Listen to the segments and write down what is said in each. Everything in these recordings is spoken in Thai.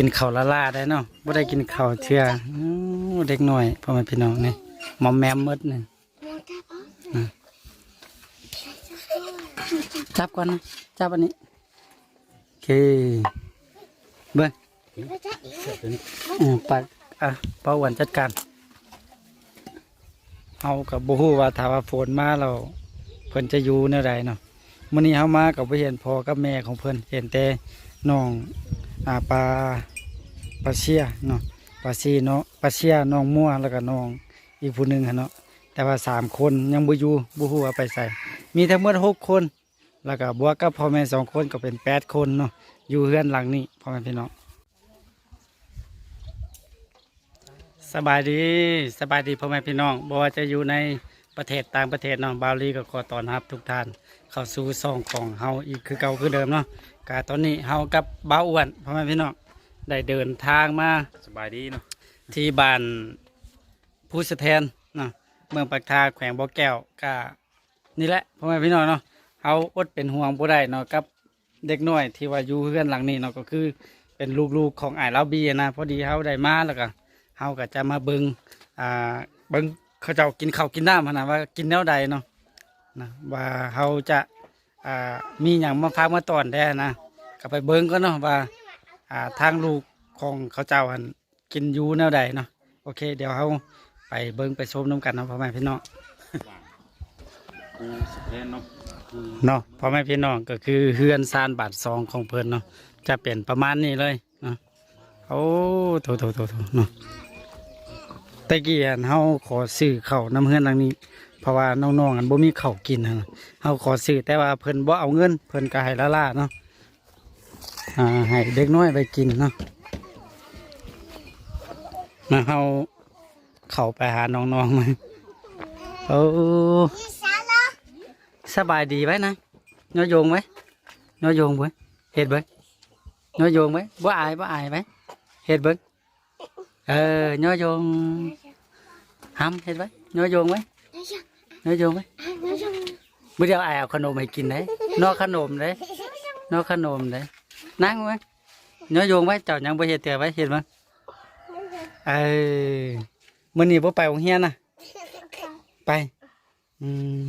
กินข้าวละลาได้เนาะบ่ได้กินข้าวเทื่อเด็กน้อยพ่อแม่พี่น้องนี่มอมแมมมดนี่อะจับก่อนนะจับอันนี้โอเคเบิ่งอืมปักอะเป้าหวันจัดการเอากับบ่ฮู้ว่าถ้าว่าฝนมาเราเพิ่นจะอยู่แนวใดเนาะมื้อนี้เฮามากับบ่เห็นพ่อกับแม่ของเพิ่นเห็นแต่น้อง อ่าปลาปลาเชียเนาะปลาซีเนาะปลาเชียน้องมั่วแล้วก็น้องอีกผู้หนึ่งเนาะแต่ว่าสามคนยังบ่อยู่บ่ฮู้ว่าไปใส่ มีทั้งหมดหกคน แล้วก็บวกกับพ่อแม่สองคนก็เป็นแปดคนเนาะอยู่เฮือนหลังนี้พ่อแม่พี่น้องสบายดีสบายดีพ่อแม่พี่น้องบ่ว่าจะอยู่ในประเทศต่างประเทศเนาะบาลีก็ขอต้อนรับทุกท่าน เข้าสู่ซองของเฮาอีกคือเก่าคือเดิมเนาะ กาตอนนี้เฮากับบ้าวอ้วนพ่อแม่พี่น้องได้เดินทางมาสบายดีเนาะที่บ้านผู้สะแทนเนาะเมืองปากทาแขวงบ่อแก้วก็นี่แหละพ่อแม่พี่น้องเนาะเฮาอดเป็นห่วงบ่ได้เนาะกับเด็กน้อยที่ว่าอยู่เพื่อนหลังนี้เนาะก็คือเป็นลูกๆของอ้ายลาวบีนะพอดีเฮาได้มาแล้วก็เฮาก็จะมาเบิ่งอ่าเบิ่งเขาเจ้ากินข้าวกินน้ำหั่นนะว่ากินแนวใดเนาะนะว่าเฮาจะ อ่ามีหยังมาฝากมาตอนแด้นะก็ไปเบิ้งก็เนาะว่าอ่าทางลูกของเขาเจ้าันกินอยูแนวใดเนาะโอเค เดี๋ยวเราไปเบิ้งไปชมน้ำกันเนาะพ่อแม่พี่น้องเนาะคือเนาะพ่อแม่พี่น้องก็คือเฮือนซานบาทซองของเพิ่นเนาะจะเป็นประมาณนี้เลยเนาะโอ้โถโถโถโถเนาะตะกี้อันเฮาขอซื้อเขาน้ำเฮือนหลังนี้ เพราะว่าน้องๆอันบ่มีข้าวกินนะเฮาขอซื้อแต่ว่าเพิ่นบ่เอาเงิน เพิ่นก็ให้ละล่าเนาะอ่าให้เด็กน้อยไปกินเนาะมาเฮาเข้าไปหาน้องๆมาโอ้สบายดีไว้นะน้อยโยงไว้น้อยโยงไว้เฮ็ดเบิ่งน้อยโยงไว้บ่อายบ่อายไว้เฮ็ดเบิ่งเออน้อยโยงห้ำเฮ็ดไว้น้อยโยงไว้ น้อยโยงไหมเมื่อเดียวไอเอาขนมให้กินได้นอกขนมได้นอกขนมได้นั่งไว้น้อยโยงไว้เจ้ายังบ่เฮ็ดเตือไว้เห็นมั้ยเออมื้อนี้บ่ไปโรงเรียนน่ะไปอืม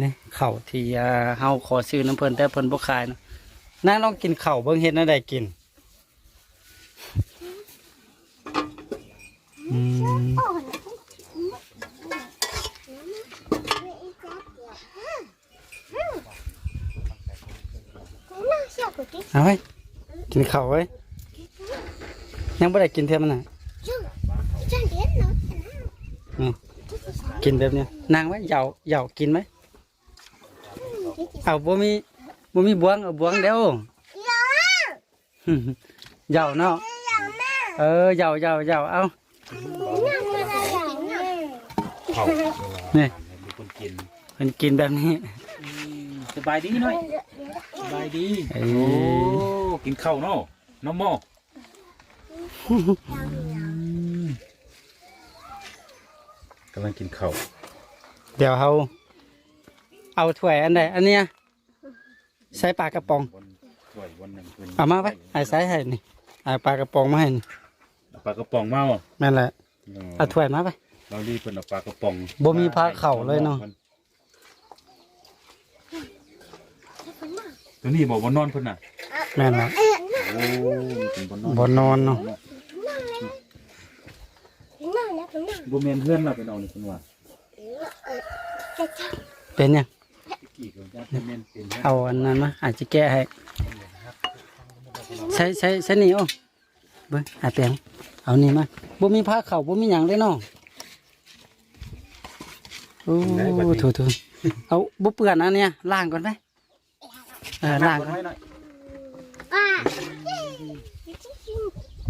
นี่เข้าที่อาเฮาขอซื้อน้ำเพิ่นแต่เพิ่นบ่ขายเนาะนางลองกินเข้าเบิ่งเฮ็ดแนวใดกินอืม เอาไว้กินข้าวไว้ ยังไม่ได้กินเท่ามันน่ะนี่กินแบบเนี้ยนางไว้เหยาเหยากินไหมเอาบ่มีบ่มีบวงเอาบวงเดียวเหยาเนาะเออเหยาเหยาเหยาเอาเขานี่มีคนกินมันกินแบบนี้ส บายดีหน่อยสบายดี เอ้โอ้ยกินข้าวเนาะน้องโมกำลังกินข้าวเดี๋ยวเขาเอาถ้วยอันใดอันเนี้ยใส่ปลากระป๋องวันถ้วยวันหนึ่งคืนเอามาไปไอ้ใส่ให้นี่ไอ้ปลากระป๋องมาให้นี่เอาปลากระป๋องมาบ่แม่นแหละเออเอาถ้วยมาไปเรารีบเป็นเอาปลากระป๋องบ่มีผ้าเข่าเลยเนาะ ตัวนี้บอกว่านอนเพิ่นน่ะแม่นแหละโอ้เป็นบ่นอนบ่นอนเนาะบ่แม่นเพื่อนเราไปนอนนี่เพิ่นว่าเป็นยังกี่คนจะเป็นแม่นเป็นเพื่อนเอาอันนั้นมาอาจจะแก้ให้ใช้ใช้ใช้นี่โอ้เบิ้งอาเปียงเอานี่มาบ่มีผ้าเข่าบ่มีหยังเลยเนาะโอ้ถูถูเอาบ่เปื้อนอันเนี้ยล้างก่อนไปเออล้างก่อนไว้หน่อย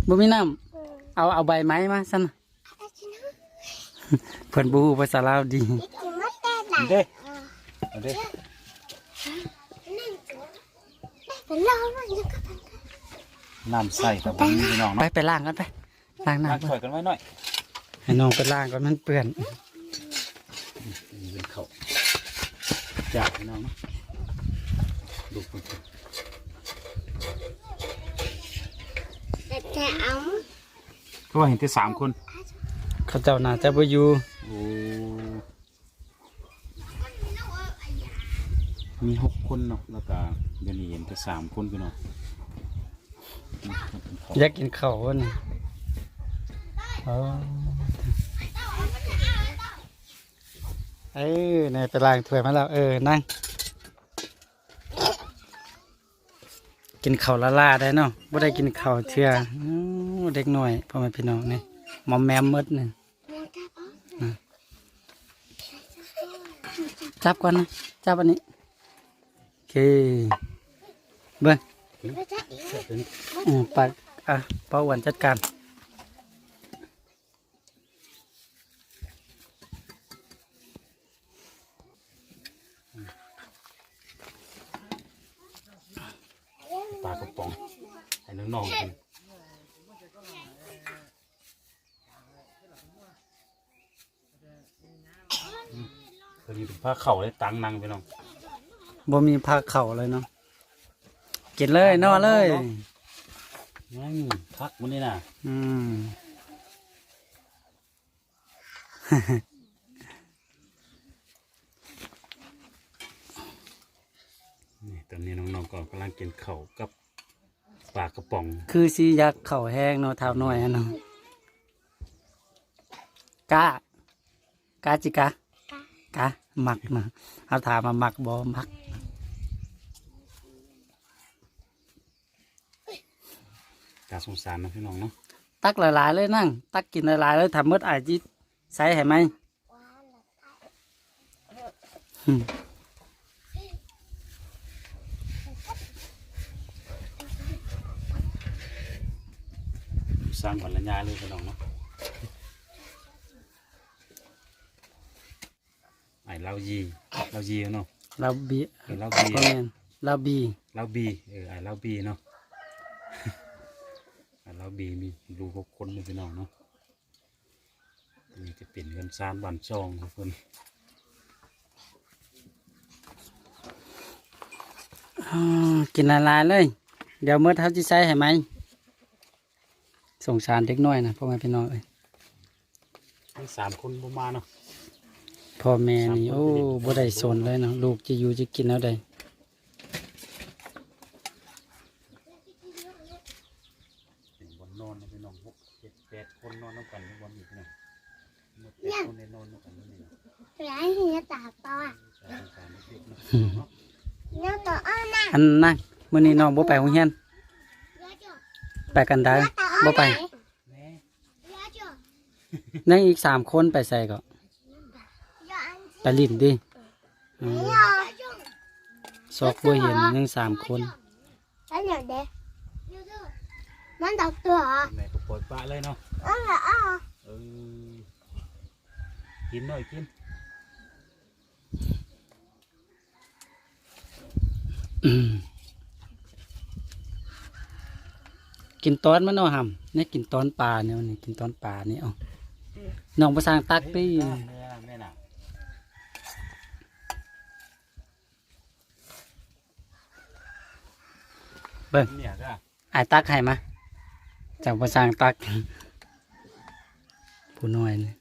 บ่มีน้ำเอาเอาใบไม้มาซั่นน่ะเพิ่นบ่ฮู้ภาษาลาวดีเอาเด้เอาเด้น้ำใส่กับบ่มีพี่น้องไปเนาะไปล้างกันไปล้างน้ำล้างก่อนถ้วยกันไว้หน่อยให้น้องไปล้างก่อนมันเปื้อนนี่เป็นข้าวจากพี่น้องเนาะดูเพิ่น Thẻ ống เขาว่าเห็นแต่สามคน เขาเจ้าน่าจะบ่อยู่โอ้มีหกคนเนาะแล้วก็เดี๋ยวนี้เห็นแต่สามคนพี่น้องอยากกินข้าววะนี่อ๋อเออในไปล้างถ้วยมาแล้ว เออ นั่ง กินข้าวละลาได้เนาะบ่ได้กินข้าวเชื่ออู้เด็กหน่อยพ่อแม่พี่น้องนี่หมอมแมมหมดนี่ Mua cáp ống จับก่อนนะจับอันนี้โอเคเบิ้ง Nó chắc yếu อืมปัดอะเป้าอ้วันจัดการ ปลากระป๋อง ให้ น้องๆกินอืมพอดีเป็นผ้าเข่าเลยตังนังไปน้องบ่มีผ้าเข่าเลยเนาะกินเลยนอนเลย นั่งพักมันนี่นะอืม นี่ตอนนี้น้องๆก็กำลังกินเข่าวกับ ปลากระป๋อง คือสิอยากเข่าแห้งเนาะเท้าน้อยอะเนาะกะกะจิกะกะหมักนะเอาถามมาหมักบ่หมัก ตาสงสารนะพี่น้องเนาะตักหลายๆเลยนั่ง ตักกินหลายๆเลยทำมืดอาจจิใส่ให้ไหม ร้างบรรยายเลยพี่น้องเนาะไอ้เรายีเรายีเนาะเราบีไอ้เราก็บีแม่นเราบีเราบีเออไอ้เราบีเนาะ ไอ้เราบีมีดูหกคนเลยพี่น้องเนาะนี่จะเป็นเงินซานบันซองทุกคนอ่ากินหลายๆเลย เดี๋ยวมืดเท้าจิใส่ให้ไหม สงสารเด็กน้อยนะพ่อแม่พี่น้องเอ้ยทั้งสามคนประมาณเนาะพ่อแม่นี่โอ้บ่ได้สนเลยเนาะลูกจะอยู่จะกินแล้วใดเป็นบนนอนนะพี่น้องหกเจ็ดแปดคนนอนน้ำกันในบนอีกนะหมดแปดคนในนอนน้ำกันนี่นะ Lấy thì nó tạp to à สามสามเด็กๆเนาะเนาะ Nó to ơn à อันนั่งมื้อนี้น้องบ่ไปโรงเรียน Nhớ chưa ไปกันได้ Nó to บ่ ơn ไป này แม่ Nhớ chưa นั่งอีกสามคนไปใส่ก็ Nhớ anh ไปลิ้นดิอืม Nhớ chưa ซอกบ่เห็นยังสามคน Đấy nhớ đẹp Nhớ chưa Nó đọc chưa hả แม่ก็ปล่อยปลาเลยเนาะ Nó là ơ เออกินหน่อยกินอืม กินตอนมันเนาหำเนี่ยกินตอนปลาเนี่ยวันนี้กินตอนปลานี่เอาน้องประสร้างตักปีแม่น่ะแม่น่ะเบิ่งเนี่ยก็ไอ้ตักให้มาจากประสร้างตักผู้น้อยนี่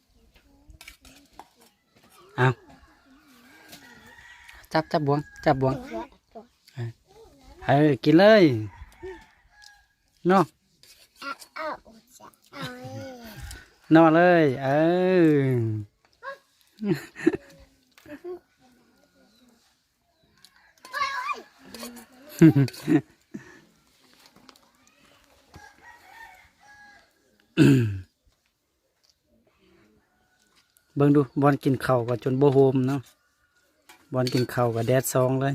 เอาจับจับบวงจับบวงเออกินเลย เนาะนอนเลย เออเบิ่งดูบอลกินเข่าวก็จนโบโฮมเนาะบอลกินเข่ากับแดดซองเลย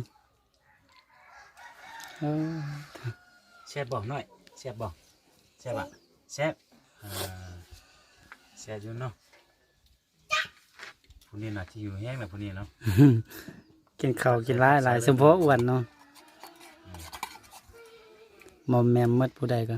เออแซ่บอกหน่อย แซ่บบอกแซ่บอะแซ่บอ่าแซ่บอยู่เนาะผู้นี้น่ะที่อยู่แห้งแหละผู้นี้เนาะกินข้าวกินหลายหลายสมพออ้วนเนาะมอมแมมหมดผู้ใดก็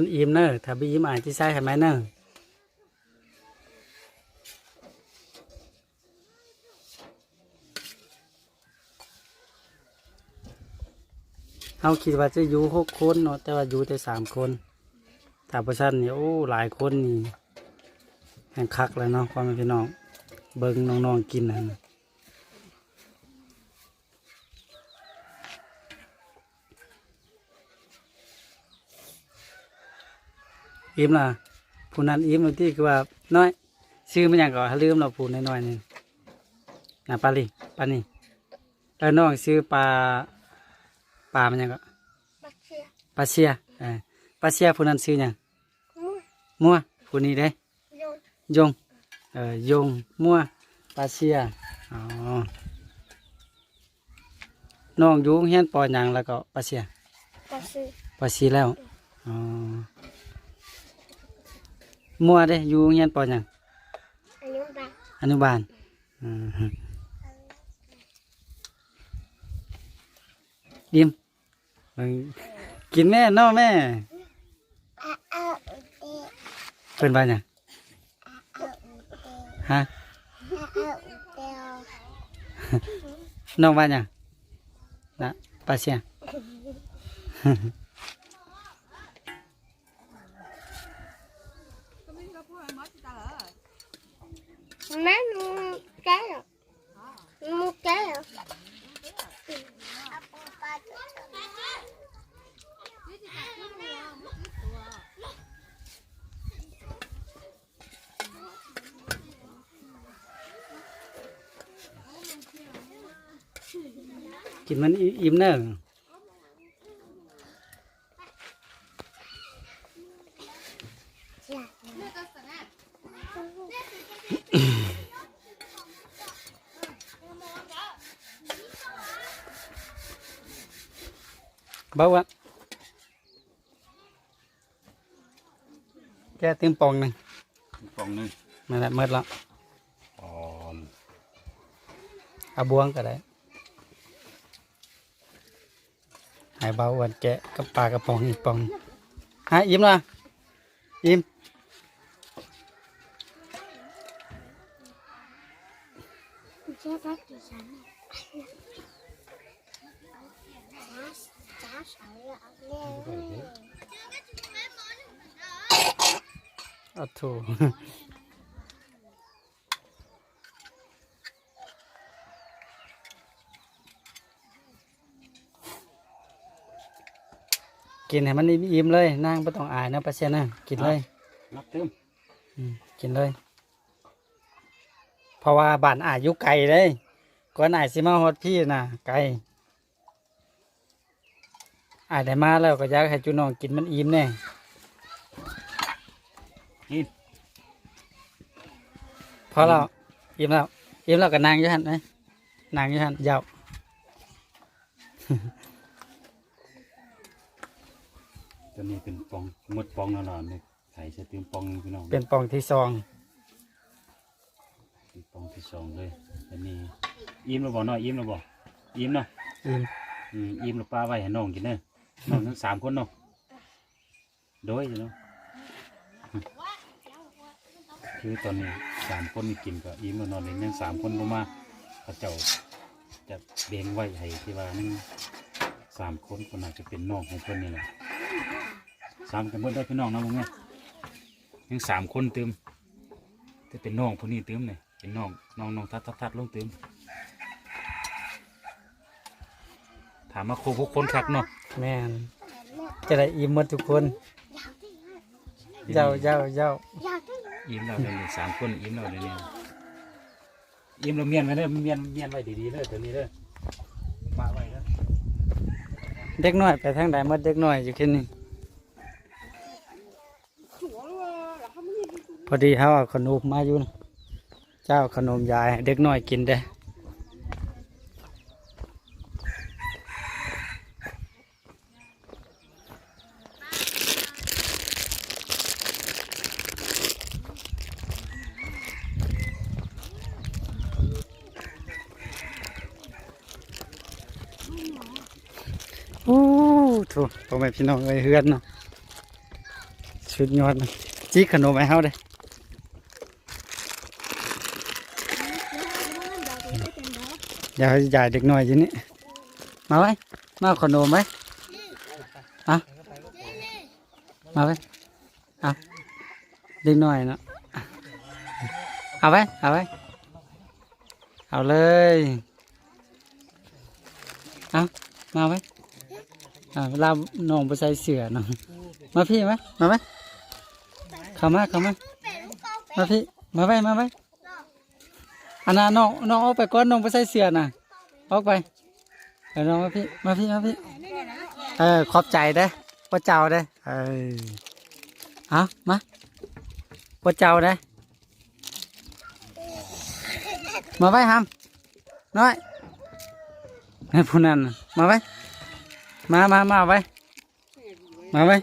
มันอิ่มเนอะถ้าบีอิ่มอายที่ใส่ให้ไหมเนอะเอาคิดว่าจะอยู่หกคนเนาะแต่ว่าอยู่แต่สามคนถ้าประชันนี่โอ้หลายคนนี่แห่งคักเลยเนาะพ่อแม่พี่น้องเบิ่งน้องๆกินนั่น อิ่มล่ะผู้นั้นอิ่มบางที่คือว่าน้อยชื่อมันอย่างก็ลืมเราผู้น้อยๆนี่นะปลาลิปลานี่เออน้องชื่อปลาปลามันหยังก็บักเชียปลาเชียเออปลาเชียผู้นั้นชื่อหยังมั่วมัวผู้นี้เด้โยนยงเอ่อยงมั่วปลาเชียอ๋อน้องอยู่เฮียนปอหยังแล้วก็ปลาเชียบักซื้อปลาเชียแล้วอ๋อ มั่วเด้อยู่เฮียนปอหยังอันนี้บักอนุบาลอืมฮึดิมเบิ่งกินแม่เนอแม่อาเอาเตะเป็นบ้านหยังเอาเตะฮะเอาเตะน้องบ้านหยังนะปลาเชียแม่หนูแก่แล้วหนูแก่แล้ว กินมันอิ่มเนอะ จ้ะ เบาวะแกเต็มปองหนึ่งกล่องหนึงมาแล้วเมื่อแล้วอ๋อเอาบวงก็ได้ใหายเบาวันแกะกับปลากระป๋องอีกปองฮะอิ่มละอิ่ม เจ้าทักดิฉันจ้าสาวเอาเลย เอาถูก กินให้มันอิ่มๆเลยนั่งไม่ต้องอายนะปลาเชียนะกินเลยนับเติมอืมกินเลย เพราะว่าบ้านอายุไกลเลยก่อนอายสิมาฮอดพี่น่ะ ไกลอายได้มาแล้วก็อยากให้จุน้องกินมันอิ่มแน่กินพอแล้วอิ่มแล้วอิ่มแล้วก็นางอยู่หันไหมนางอยู่หันยาว ตัวนี้เป็นปองหมดปองแล้วเนาะนี่ไข่จะเติมปองหนึ่งพี่น้องเป็นปองที่สอง เป็นปองที่สองเลยอันนี้อิ่มแล้วบ่เนาะอิ่มแล้วบ่อิ่มเนาะอิ่มอืมอิ่มแล้วป้าไว้ให้น้องกินเด้อน้องทั้งสามคนเนาะโดยเนาะคือตอนนี้สามคนนี่กินก็อิ่มแล้วเนอนเลยยังสามคนบ่มาเขาเจ้าจะเบ่งไว้ให้ที่ว่านั่งสามคนคนอาจจะเป็นน้องของเพิ่นนี่แหละ สามกันเบิดได้อพี่น้องนะมึงเนี่ยยังสามคนเติมจะเป็นน้องพวกนี้เติมเลยเป็นน้องน้องน้องทัดทัดทัดลงเติมถามมาครบทุกคนครับเนาะแม่นจะได้อิ่มหมดทุกคนเจ้าเจ้าเจ้าอยากได้ยิ้มเราเดี๋ยวนี้สามคนยิ้มเราเดี๋ยวนี้ยิ้มเราเมียนไว้เด้อเมียนเมียนไว้ดีๆเลยเดี๋ยวนี้เด้อปะไว้เด้อเด็กน้อยไปทางใดหมดเด็กน้อยอยู่แค่นี้ พอดีเขาเอาขนมมาอยู่นะเจ้าขนมยายให้เด็กน้อยกินเด้อโอ้ถูกพ่อแม่พี่น้องเอ้ยเฮือนเนาะสุดยอดนจิกขนมให้เฮาเด้ เดี๋ยวใหญ่เด็กน้อยอยู่นี่มาไว้มาเอาขนมไหมอะมาไว้อะเด็กน้อยเนาะเอาไว้เอาไว้เอาเลยเอามาไว้อ่าเวลาน้องไปใส่เสือเนาะมาพี่ไหมมาไหมเข้ามาเข้ามามาพี่มาไว้มาไว้ อันน่ะน้องน้องออกไปก่อนน้องไปใส่เสื้อน่ะออกไปเดี๋ยวน้องมาพี่มาพี่มาพี่เออขอบใจเด้อพ่อเจ้าเด้เออเอามาพ่อเจ้าเด้มาไว้หำน้อยให้ผู้นั้นมาไว้มามามาเอาไว้มาไว้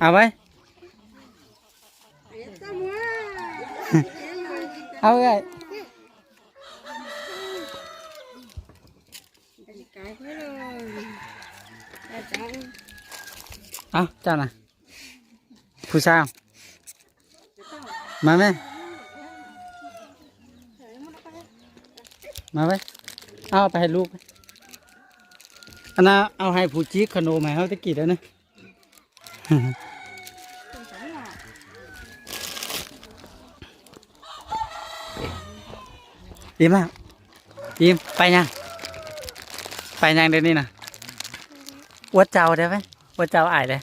เอาไว้ เอาไว้เอาเจ้าน่ะผู้สาวมาไหมมาไว้เอาไปให้ลูกไปอันน่ะเอาให้ผู้จีขนมให้เขาตะกี้แล้วนะ อิ่มแล้วอิ่มไปยังไปยังเดี๋ยวนี้นะอวดเจ้าได้ไหมอวดเจ้าอายได้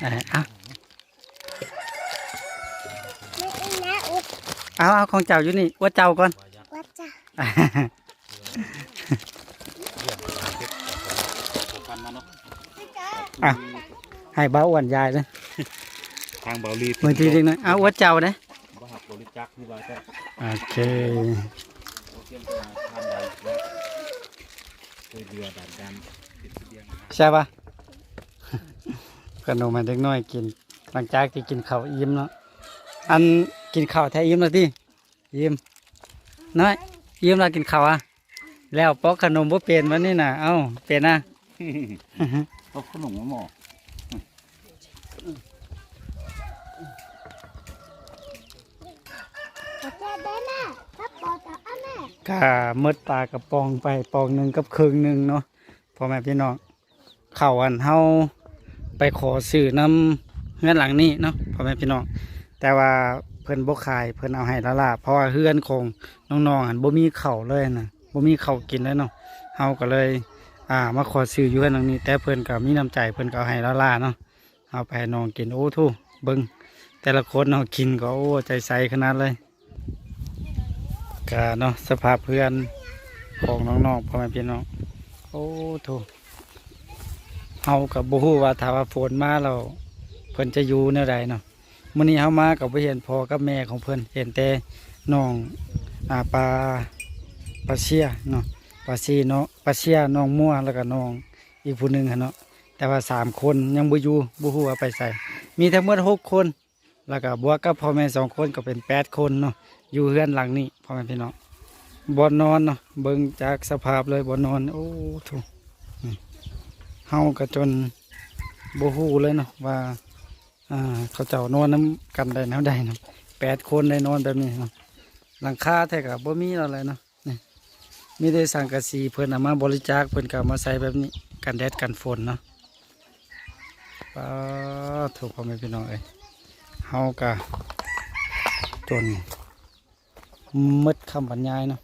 เออเอาไม่ได้นะอุดเอาเอาของเจ้าอยู่นี่อวดเจ้าก่อนวัดจ้ะพันมาเนาะอะให้บ้าอ้วนยายเลยทางเบาลีมือทีนึงนะเอาอวดเจ้าเด้บ่หักบ ริจักนี่ว่าจะโอเคโอเคมาทำได้แล้วเคยเดือดดันติดเสียงใช่ปะขนมให้เด็กน้อยกิน หลังจากที่กินข้าวอิ่มเนาะอันกินข้าวแท้อิ่มแล้วที่อิ่มน้อยอิ่มแล้วกินข้าวอะแล้วปอกขนมบ่เปลี่ยนวันนี้น่ะเอ้าเปลี่ยนนะ เอาขนมมาหมอวัดจ้ะได้แม่ถ้าปอจะเอาแม่ ก็หมดปลากระปองไปปองหนึ่งกับครึ่งหนึ่งเนาะพ่อแม่พี่น้องเข้าวอันเฮาไปขอซื้อน้ำเฮือนหลังนี้เนาะพ่อแม่พี่น้องแต่ว่าเพิ่นบ่ขายเพิ่นเอาให้ละล่ะเพราะว่าเฮือนของน้องๆอันบ่มีเข้าเลยนะบ่มีเข้ากินเลยเนาะเฮาก็เลย อ่ามาขอซื้ออยู่เฮือนหลังนี้ แต่เพิ่นก็มีน้ำใจเพิ่นก็เอาให้ละล่ะเนาะเอาไปให้น้องกินโอ้ทู่เบิ่งแต่ละคนเนาะกินก็โอ้ใจใสขนาดเลย กาเนาะสภาพเพื่อนของน้องๆพ่อแม่พี่น้องโอ้โถเฮากับบูฮู้ว่าถ้าว่าฝนมาเราเพิ่นจะอยู่แนวใดเนาะมื้อนี้เฮามากับบ่เห็นพ่อกับแม่ของเพิ่นเห็นแต่น้องอาปลาปลาเชียเนาะปลาซีเนาะปลาเชียน้องมั่วแล้วก็น้องอีกผู้หนึงหั่นเนาะแต่ว่าสามคนยังบ่อยู่บ่ฮู้ว่าไปใส่ มีทั้งหมดหกคน แล้วก็บวกกับพ่อแม่สองคนก็เป็นแปดคนเนาะอยู่เฮือนหลังนี้พ่อแม่พี่น้องบอนนอนเนาะเบิ่งจากสภาพเลยบอนนอน โอ้ถูกเฮาก็จนโบฮูเลยเนาะว่าอ่าเขาเจ้านอนน้ำกันได้แนวใดเนาะแปดคนได้นอนแบบนี้เนาะหลังคาแท้กับบ่มีอะไรเนาะนี่มีได้สังกะสีเพิ่นเอามาบริจาคเพิ่อนก็เอามาใส่แบบนี้กันแดดกันฝนเนาะป้าถูกพ่อแม่พี่น้องเอ้ยเฮาก็จน มืดคำบรรยายเนาะ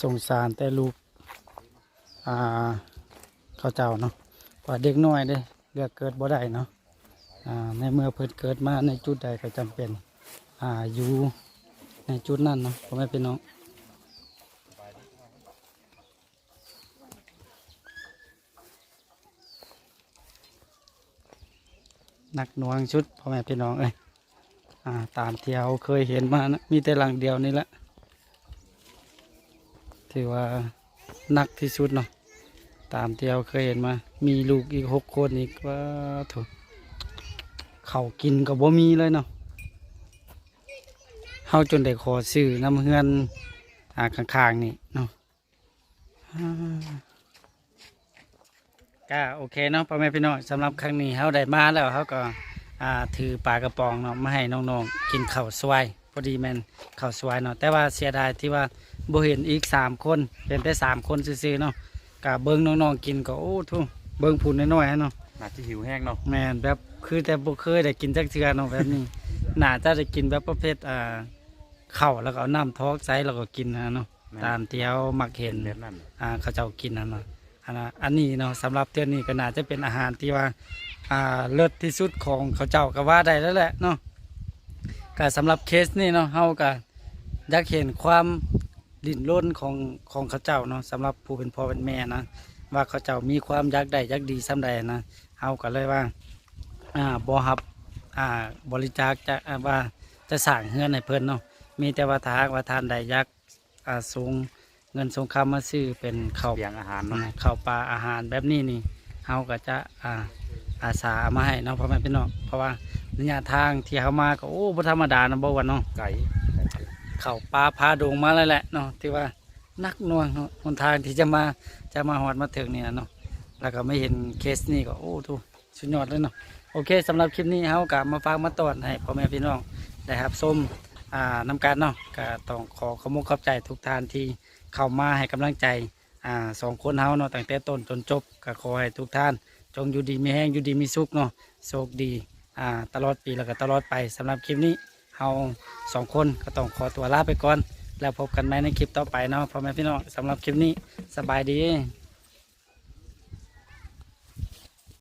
สงสารแต่ลูกอ่าเขาเจ้าเนาะว่าเด็กน้อยเด้เลือกเกิดบ่ได้เนาะอ่าในเมื่อเพิ่นเกิดมาในจุดใดก็จำเป็นอ่าอยู่ในจุดนั้นเนาะพ่อแม่พี่น้อง หนักหน่วงชุดพ่อแม่พี่น้องเอ้ยอ่าตามที่เราเคยเห็นมานะมีแต่หลังเดียวนี่แหละถือว่าหนักที่สุดเนาะตามที่เราเคยเห็นมา มีลูกอีกหกคนอีกว่าถูกเขากินกับบ่มีเลยเนาะเฮาจนได้ขอซื้อน้ำเฮือนอ่าข้างๆนี่เนาะ ก็โอเคเนาะพ่อแม่พี่น้องสำหรับครั้งนี้เขาได้มาแล้วเขาก็อ่าถือปลากระป๋องเนาะมาให้น้องๆกินข้าวสวยพอดีแมนข้าวสวยเนาะแต่ว่าเสียดายที่ว่าบ่เห็นอีกสามคนเป็นแต่สามคนซื่อๆเนาะก็เบิ้งน้องๆกินก็โอ้ทุเบิ้งพูนน้อยๆเนาะน่าจะหิวแห้งเนาะแม่นแบบคือแต่บ่เคยได้กินจักเทื่อเนาะแบบนี้น่าจะได้กินแบบประเภทอ่าข้าวแล้วก็เอาน้ำทอกใส่แล้วก็กินนะเนาะตามที่เขามักเห็นแบบนั้นอ่าเขาเจ้ากินนั่นเนาะ อันนี้เนาะสำหรับเทื่อนี้ก็น่าจะเป็นอาหารที่ว่าอ่าเลิศที่สุดของเขาเจ้าก็ว่าได้แล้วแหละเนาะก็สำหรับเคสนี้เนาะเฮาก็อยากเห็นความดิ้นรนของของเขาเจ้าเนาะสำหรับผู้เป็นพ่อเป็นแม่นะว่าเขาเจ้ามีความยากได้ยากดีส่ำใดนะเฮาก็เลยว่าอ่าบ่ฮับอ่าบริจาคจะว่าจะสร้างเฮือนให้เพิ่นเนาะมีแต่ว่าถ้ากว่าทานใดยากอ่าสูง เงินสงครามมาซื้อเป็นข้าวเบียงอาหารอ่าเนาะข้าวปลาอาหารแบบนี้นี่เฮาก็จะอ่าอาสาเอามาให้เนาะพ่อแม่พี่น้องเพราะว่าระยะทางที่เฮามาก็โอ้บ่ธรรมดานะบ่ว่าเนาะไก่เข้าป่าพาดงมาแล้วแหละเนาะที่ว่านักหน่วงเนาะหนทางที่จะมาจะมาฮอดมาถึงนี่นะเนาะแล้วก็ไม่เห็นเคสนี้ก็โอ้ทุสุดยอดเลยเนาะโอเคสำหรับคลิปนี้เฮากะมาฝากมาตอนให้พ่อแม่พี่น้องได้รับชมอ่านำการเนาะก็ต้องขอขอบคุณขอบใจทุกท่านที่ เข้ามาให้กำลังใจอ่าสองคนเฮาเนาะตั้งแต่ต้นจนจบก็ขอให้ทุกท่าน จงอยู่ดีมีแห้งอยู่ดีมีสุขเนาะโชคดีอ่าตลอดปีแล้วก็ตลอดไปสำหรับคลิปนี้เฮาสองคนก็ต้องขอตัวลาไปก่อน แล้วพบกันใหม่ในคลิปต่อไปเนาะพ่อแม่พี่น้องสำหรับคลิปนี้สบายดี